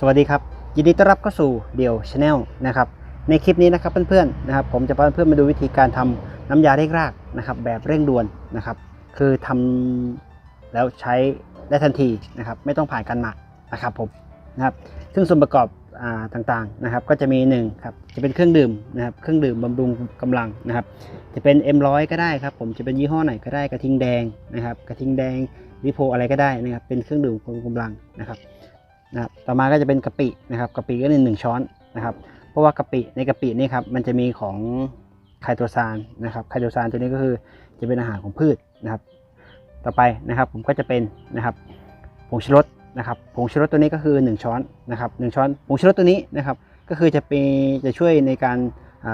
สวัสดีครับ ยินดีต้อนรับเข้าสู่เดี่ยวชาแนลนะครับในคลิปนี้นะครับเพื่อนๆนะครับผมจะพาเพื่อนๆมาดูวิธีการทำน้ำยาเร่งรากนะครับแบบเร่งด่วนนะครับคือทำแล้วใช้ได้ทันทีนะครับไม่ต้องผ่านการหมักนะครับผมนะครับซึ่งส่วนประกอบต่างๆนะครับก็จะมี1ครับจะเป็นเครื่องดื่มนะครับเครื่องดื่มบำรุงกำลังนะครับจะเป็น M100 ก็ได้ครับผมจะเป็นยี่ห้อไหนก็ได้กระทิงแดงนะครับกระทิงแดงริโพอะไรก็ได้นะครับเป็นเครื่องดื่มบำรุงกำลังนะครับ นะครับต่อมาก็จะเป็นกะปินะครับกะปิก็หนึ่งหนึ่งช้อนนะครับ เพราะว่ากะปิในกะปินี่ครับมันจะมีของไคโตซานนะครับไคโตซานตัวนี้ก็คือจะเป็นอาหารของพืชนะครับ ต่อไปนะครับผมก็จะเป็นนะครับผงชูรสนะครับผงชูรสตัวนี้ก็คือ 1 ช้อนนะครับหช้อนผงชูรสตัวนี้นะครับก็คือจะเป็นจะช่วยในการ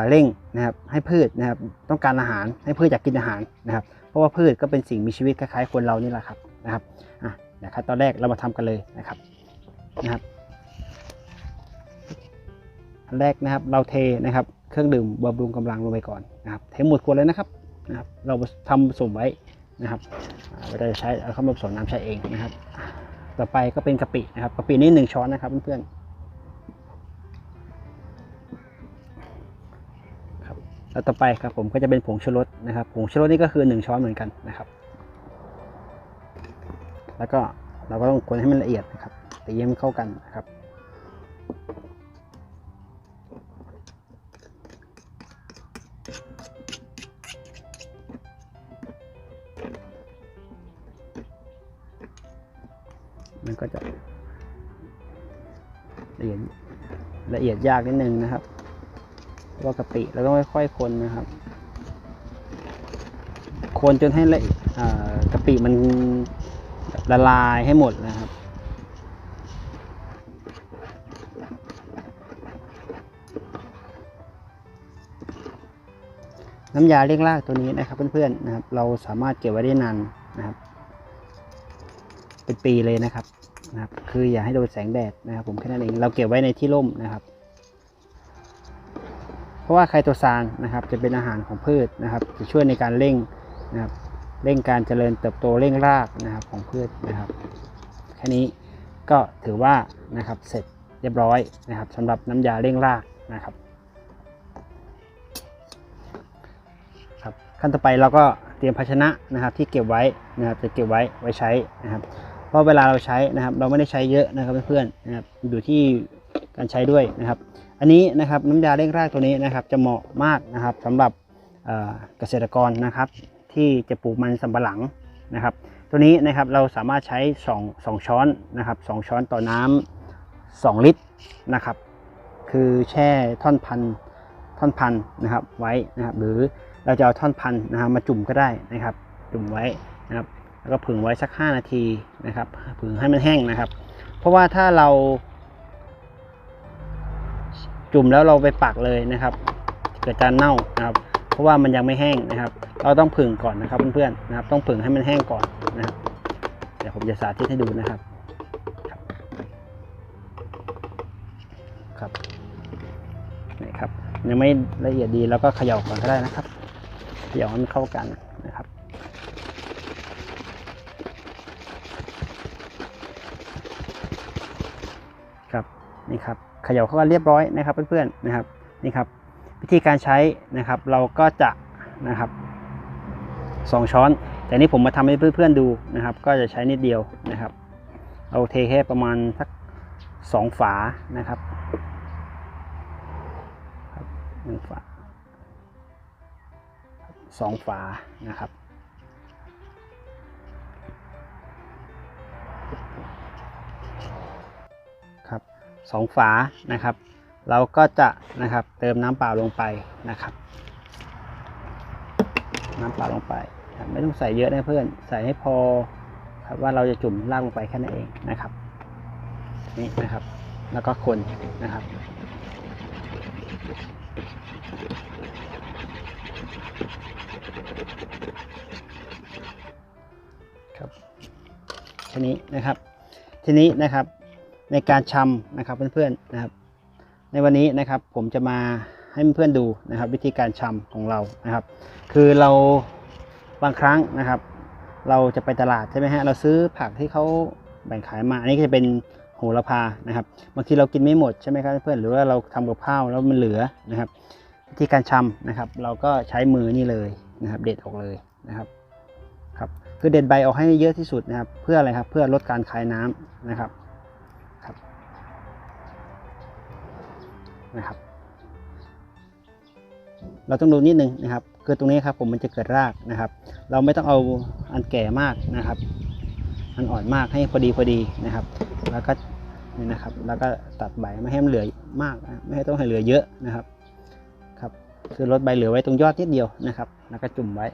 เร่งนะครับให้พืชนะครับต้องการอาหารให้พืชอยากกินอาหารนะครับ เพราะว่าพืชก็เป็นสิ่งมีชีวิตคล้ายๆคนเรานี่แหละครับนะครับอะเดี๋ยวครับตอนแรกเรามาทำกันเลยนะครับ นะครับอันแรกนะครับเราเทนะครับเครื่องดื่มบำรุงกำลังลงไปก่อนนะครับเทหมดขวดเลยนะครับนะครับ เราทำผสมไว้นะครับเราจะใช้เอาเข้ามาผสมน้ำใช้เองนะครับ ต่อไปก็เป็นกะปินะครับกะปินี่หนึ่งช้อนนะครับเพื่อนๆครับแล้วต่อไปครับผมก็จะเป็นผงชูรสนะครับผงชูรสนี่ก็คือหนึ่งช้อนเหมือนกันนะครับ แล้วก็เราก็ต้องคนให้มันละเอียดนะครับ ตีให้มันเข้ากันนะครับ มันก็จะละเอียดละเอียดยากนิดนึงนะครับเพราะว่ากะปิเราต้องค่อยๆคนนะครับ คนจนให้ละกะปิมันละลายให้หมดนะครับ น้ำยาเร่งรากตัวนี้นะครับเพื่อนๆนะครับ เราสามารถเก็บไว้ได้นานนะครับ เป็นปีเลยนะครับนะครับ คืออย่าให้โดนแสงแดดนะครับ ผมแค่นั้นเองเราเก็บไว้ในที่ร่มนะครับ เพราะว่าไคโตซานนะครับ จะเป็นอาหารของพืชนะครับ จะช่วยในการเร่งนะครับเร่งการเจริญเติบโตเร่งรากนะครับของพืชนะครับ แค่นี้ก็ถือว่านะครับเสร็จเรียบร้อยนะครับสำหรับน้ำยาเร่งรากนะครับ ขั้นต่อไปเราก็เตรียมภาชนะนะครับที่เก็บไว้นะครับจะเก็บไว้ไว้ใช้นะครับเพราะเวลาเราใช้นะครับ เราไม่ได้ใช้เยอะนะครับเพื่อนๆนะครับอยู่ที่การใช้ด้วยนะครับ อันนี้นะครับน้ำยาเร่งรากตัวนี้นะครับ จะเหมาะมากนะครับสำหรับเกษตรกรนะครับ ที่จะปลูกมันสำปะหลังนะครับ ตัวนี้นะครับเราสามารถใช้2 2ช้อนนะครับ2ช้อนต่อน้ำ2ลิตรนะครับ คือแช่ท่อนพันท่อนพันนะครับไว้นะครับหรือ เราจะเอาท่อนพันนะครับมาจุ่มก็ได้นะครับ จุ่มไว้นะครับ แล้วก็ผึ่งไว้สัก 5 นาทีนะครับ ผึ่งให้มันแห้งนะครับ เพราะว่าถ้าเรา จุ่มแล้วเราไปปักเลยนะครับเกิดการเน่านะครับ เพราะว่ามันยังไม่แห้งนะครับ เราต้องผึ่งก่อนนะครับเพื่อนๆนะครับ ต้องผึ่งให้มันแห้งก่อนนะครับ เดี๋ยวผมจะสาธิตให้ดูนะครับครับครับนี่ครับยังไม่ละเอียดดีแล้วก็เขย่าก่อนก็ได้นะครับ เขย่าให้มันเข้ากันนะครับ ครับนี่ครับเขย่าเข้ากันเรียบร้อยนะครับเพื่อนๆนะครับนี่ครับ วิธีการใช้นะครับ เราก็จะนะครับสองช้อน แต่นี่ผมมาทำให้เพื่อนๆดูนะครับ ก็จะใช้นิดเดียวนะครับเราเทแค่ประมาณสักสองฝานะครับครับหนึ่งฝา สองฝานะครับ ครับสองฝานะครับ เราก็จะนะครับเติมน้ำเปล่าลงไปนะครับ น้ำเปล่าลงไป ไม่ต้องใส่เยอะนะเพื่อนใส่ให้พอครับว่าเราจะจุ่มรากลงไปแค่นั้นเองนะครับนี่นะครับ แล้วก็คนนะครับ แค่นี้นะครับ ทีนี้นะครับในการชำนะครับเพื่อนๆนะครับ ในวันนี้นะครับผมจะมาให้เพื่อนๆดูนะครับ วิธีการชำของเรานะครับ คือเราบางครั้งนะครับ เราจะไปตลาดใช่ไหมฮะเราซื้อผักที่เขาแบ่งขายมา อันนี้ก็จะเป็นโหระพานะครับบางทีเรากินไม่หมดใช่ไหมครับเพื่อนหรือว่าเราทำกับข้าวแล้วมันเหลือนะครับวิธีการชำนะครับ เราก็ใช้มือนี่เลยนะครับ เด็ดออกเลยนะครับ คือเด็ดใบออกให้เยอะที่สุดนะครับ เพื่ออะไรครับ เพื่อลดการคายน้ำนะครับครับนะครับ เราต้องดูนิดนึงนะครับ คือตรงนี้ครับผมมันจะเกิดรากนะครับ เราไม่ต้องเอาอันแก่มากนะครับ อันอ่อนมากให้พอดีพอดีนะครับ แล้วก็นี่นะครับ แล้วก็ตัดใบไม่ให้มันเหลือมากไม่ให้ต้องให้เหลือเยอะนะครับ ครับ คือลดใบเหลือไว้ตรงยอดนิดเดียวนะครับ แล้วก็จุ่มไว้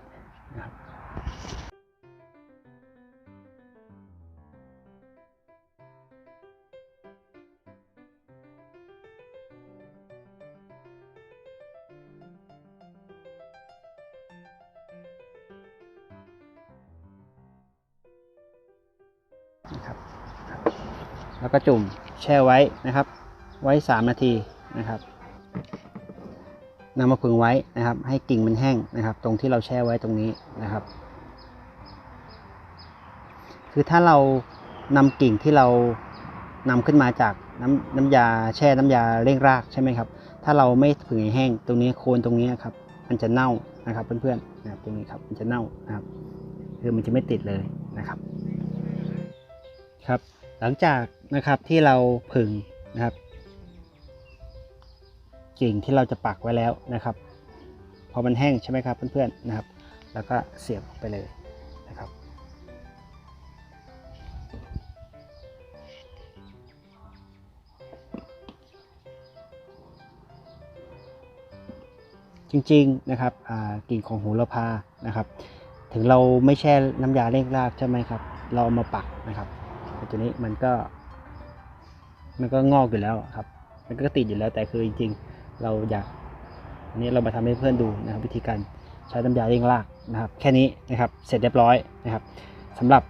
นะครับ นะครับ แล้วก็จุ่มแช่ไว้นะครับ ไว้ 3 นาทีนะครับนำมาพึงไว้นะครับ ให้กิ่งมันแห้งนะครับ ตรงที่เราแช่ไว้ตรงนี้นะครับ คือถ้าเรานำกิ่งที่เรานำขึ้นมาจากน้ำน้ำยาแช่น้ำยาเร่งรากใช่ไหมครับ ถ้าเราไม่ผึ่งให้แห้ง ตรงนี้โคนตรงนี้ครับ มันจะเน่านะครับเพื่อนๆนะครับตรงนี้ครับมันจะเน่านะครับคือมันจะไม่ติดเลยนะครับ ครับ หลังจากนะครับที่เราผึ่งนะครับกิ่งที่เราจะปักไว้แล้วนะครับ พอมันแห้งใช่ไหมครับเพื่อนๆนะครับ แล้วก็เสียบออกไปเลยนะครับ จริงๆนะครับกิ่งของโหระพานะครับ ถึงเราไม่แช่น้ำยาเร่งรากใช่ไหมครับ เราเอามาปักนะครับ ต่ตัวนี้มันก็ มันก็งอกอยู่แล้วครับ มันก็ติดอยู่แล้วแต่คือจริงๆ เราอยากอันนี้เรามาทำให้เพื่อนดูนะครับ วิธีการใช้น้ำยาเร่งรากนะครับ แค่นี้นะครับ เสร็จเรียบร้อยนะครับสำหรับ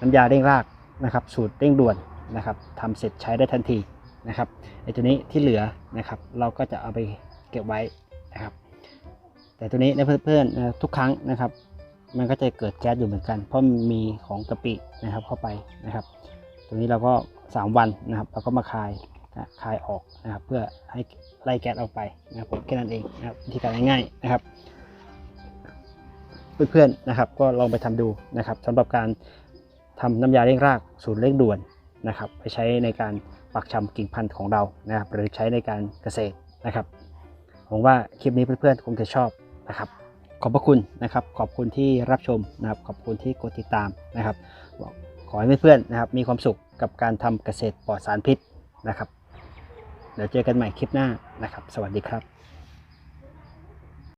น้ำยาเร่งรากนะครับ สูตรเร่งด่วนนะครับทำเสร็จใช้ได้ทันทีนะครับไอตัวนี้ที่เหลือนะครับ เราก็จะเอาไปเก็บไว้นะครับ แต่ตัวนี้นะเพื่อนๆทุกครั้งนะครับ มันก็จะเกิดแก๊สอยู่เหมือนกัน เพราะมีของกะปินะครับเข้าไปนะครับ ตรงนี้เราก็ 3 วันนะครับเราก็มาคายนะคายออกนะครับ เพื่อให้ไล่แก๊สออกไปนะครับผมแค่นั้นเองนะครับวิธีการง่ายๆนะครับ เพื่อนๆนะครับ ก็ลองไปทำดูนะครับสำหรับการทำน้ำยาเร่งรากสูตรเร่งด่วนนะครับ ไปใช้ในการปักชำกิ่งพันธุ์ของเรานะครับ หรือใช้ในการเกษตรนะครับผมว่าคลิปนี้เพื่อนๆคงจะชอบนะครับ ขอบพระคุณนะครับ ขอบคุณที่รับชมนะครับ ขอบคุณที่กดติดตามนะครับขอให้เพื่อนๆนะครับ มีความสุขกับการทำเกษตรปลอดสารพิษนะครับเดี๋ยวเจอกันใหม่คลิปหน้านะครับ สวัสดีครับ